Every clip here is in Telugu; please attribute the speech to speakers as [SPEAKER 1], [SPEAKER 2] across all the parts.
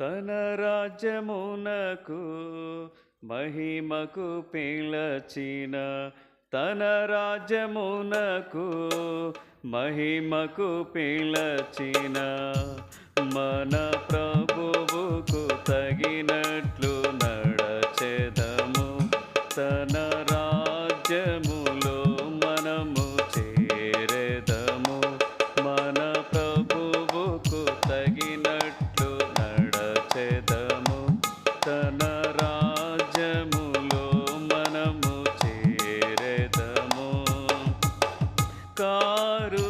[SPEAKER 1] తన రాజ్యమునకు మహిమకు పిలచిన తన రాజ్యమునకు మహిమకు పిలచిన మన ప్రభువుకు తగినట్లు నడు ಕಾರು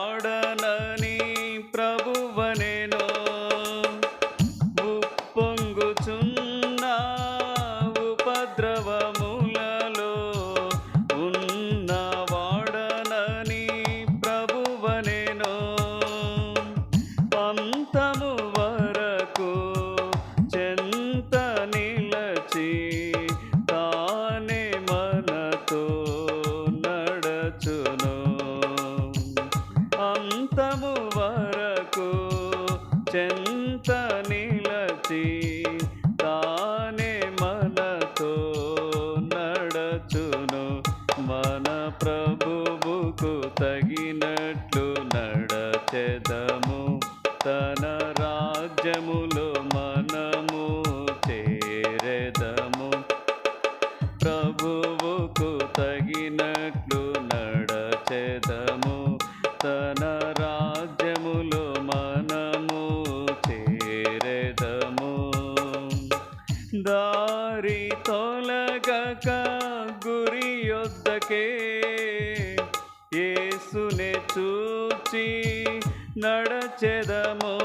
[SPEAKER 1] వచ్చును అంతము వరకు చెంత నిలచి తానే మనతో నడచును. మన ప్రభువుకు తగినట్లు నడచెదము. తన రాజ్యములో మనము చేరెదము. ప్రభువుకు తగిన గురి యొద్దకే ఏసునే చూచి నడచెదమో.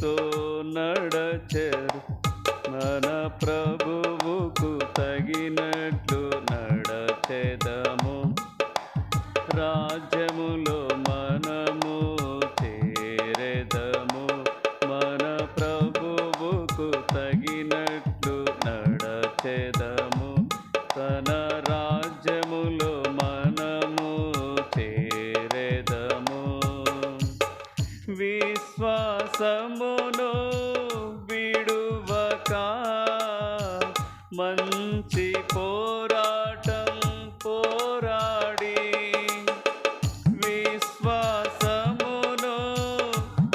[SPEAKER 1] ప్రభువుతో నడచెరు. మన ప్రభు విశ్వాసమును విడువక మంచి పోరాటం పోరాడి విశ్వాసమును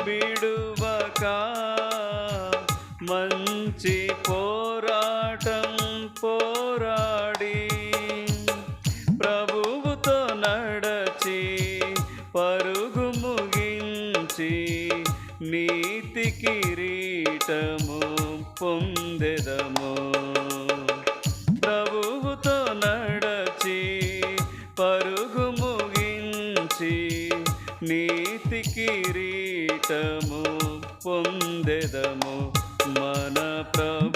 [SPEAKER 1] విడువక మంచి పోరాటం పోరాడి ప్రభువుతో నడచి పరు నీతి కిరీటము పొందెదము. ప్రభువుతో నడచి పరుగు ముగించి నీతి కిరీటము పొందెదము. మన ప్రభు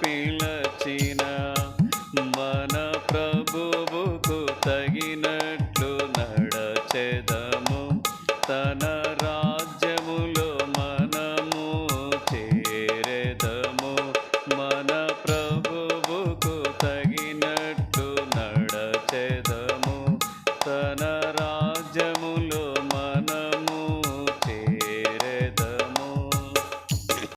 [SPEAKER 1] பின்